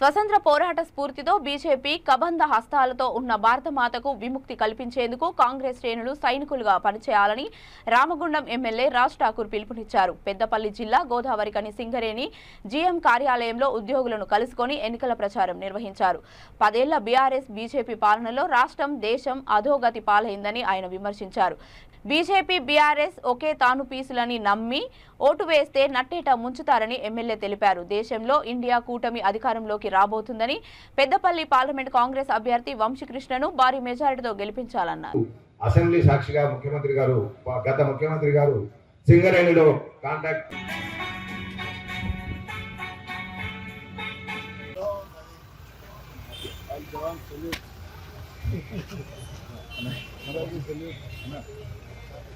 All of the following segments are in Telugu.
స్వతంత్ర పోరాట స్ఫూర్తితో బీజేపీ కబంధ హస్తాలతో ఉన్న భారతమాతకు విముక్తి కల్పించేందుకు కాంగ్రెస్ శ్రేణులు సైనికులుగా పనిచేయాలని రామగుండం ఎమ్మెల్యే రాజ్ ఠాకూర్ పిలుపునిచ్చారు. పెద్దపల్లి జిల్లా గోదావరికని సింగరేణి జీఎం కార్యాలయంలో ఉద్యోగులను కలుసుకొని ఎన్నికల ప్రచారం నిర్వహించారు. పదేళ్ళ బీఆర్ఎస్ బీజేపీ పాలనలో రాష్ట్రం దేశం అధోగతి పాలైందని ఆయన విమర్శించారు. బీజేపీ బీఆర్ఎస్ ఒకే తాను పీసులని నమ్మి ఓటు వేస్తే నట్టేట ముంచుతారని ఎమ్మెల్యే తెలిపారు. దేశంలో ఇండియా కూటమి అధికారంలోకి రాబోతుందని పెద్దపల్లి పార్లమెంట్ కాంగ్రెస్ అభ్యర్థి వంశీకృష్ణను భారీ మెజారిటీతో గెలిపించాలన్నారు. అసెంబ్లీ సాక్షిగా ముఖ్యమంత్రి గారు గత ముఖ్యమంత్రి గారు సింగరేణిలో కాంటాక్ట్.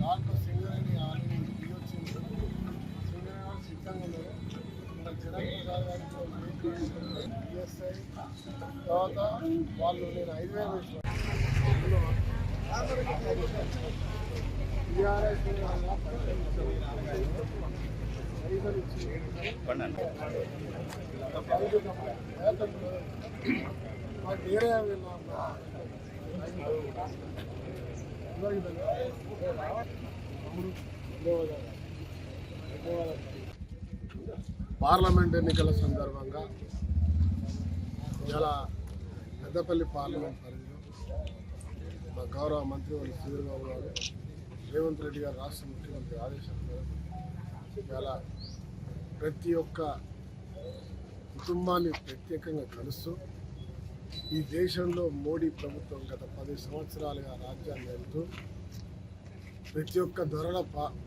దాంట్లో సింగరేణి ఆల్రెడీ దిగి వచ్చింది సింగరేణి వాళ్ళు సిద్ధంగా ఉన్నారు మన గారికి తర్వాత వాళ్ళు నేను ఐదు వేలు వేసిన టీఆర్ఎస్ ఐదు ఇచ్చి మాకు పార్లమెంట్ ఎన్నికల సందర్భంగా ఇలా పెద్దపల్లి పార్లమెంట్ పరిధిలో మా గౌరవ మంత్రి వాళ్ళు సూర్యబాబు గారు రేవంత్ రెడ్డి గారు రాష్ట్ర ముఖ్యమంత్రి ఆదేశాల మేరకు ఇలా ప్రతి ఒక్క కుటుంబాన్ని ప్రత్యేకంగా కలుస్తూ ఈ దేశంలో మోడీ ప్రభుత్వం గత పది సంవత్సరాలుగా రాజ్యాన్ని వెళ్తూ ప్రతి ఒక్క ధరల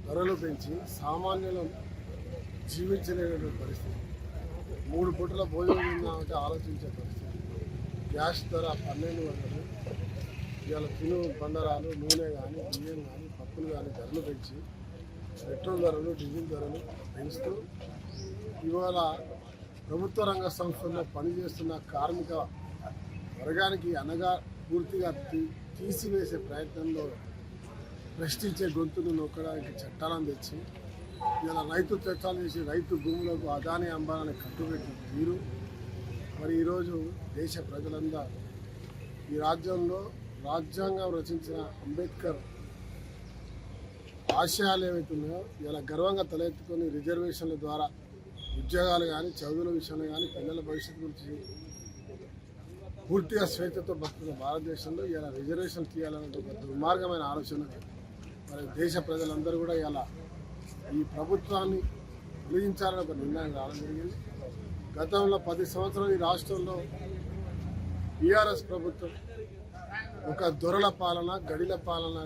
ధరలు పెంచి సామాన్యులు జీవించలేనటువంటి పరిస్థితి. మూడు పూటల భోజనం తిందామంటే ఆలోచించే పరిస్థితి. గ్యాస్ ధర పన్నెండు వందలు. ఇవాళ తిను బండరాలు నూనె కానీ బియ్యం కానీ పప్పులు కానీ ధరలు పెంచి పెట్రోల్ ధరలు డీజిల్ ధరలు పెంచుతూ ఇవాళ ప్రభుత్వ రంగ సంస్థల్లో పనిచేస్తున్న కార్మిక వర్గానికి అనగా పూర్తిగా తీ- తీసివేసే ప్రయత్నంలో ప్రశ్నించే గొంతును నొక్కడానికి చట్టాలను తెచ్చి ఇలా రైతు చట్టాలు చేసి రైతు భూములకు అదాని అంబాలని కట్టుబెట్టిన తీరు. మరి ఈరోజు దేశ ప్రజలందా ఈ రాజ్యంలో రాజ్యాంగం రచించిన అంబేద్కర్ ఆశయాలు ఏవైతే ఉన్నాయో ఇలా గర్వంగా తలెత్తుకొని రిజర్వేషన్ల ద్వారా ఉద్యోగాలు కానీ చదువుల విషయంలో కానీ పిల్లల భవిష్యత్తు గురించి పూర్తిగా స్వేచ్ఛతో బతుకున్న భారతదేశంలో ఇలా రిజర్వేషన్ తీయాలనే ఒక దుర్మార్గమైన ఆలోచన మరి దేశ ప్రజలందరూ కూడా ఇలా ఈ ప్రభుత్వాన్ని తొలగించాలని ఒక నిర్ణయం రావడం జరిగింది. గతంలో పది సంవత్సరాలు ఈ రాష్ట్రంలో టీఆర్ఎస్ ప్రభుత్వం ఒక దొరల పాలన గడిల పాలన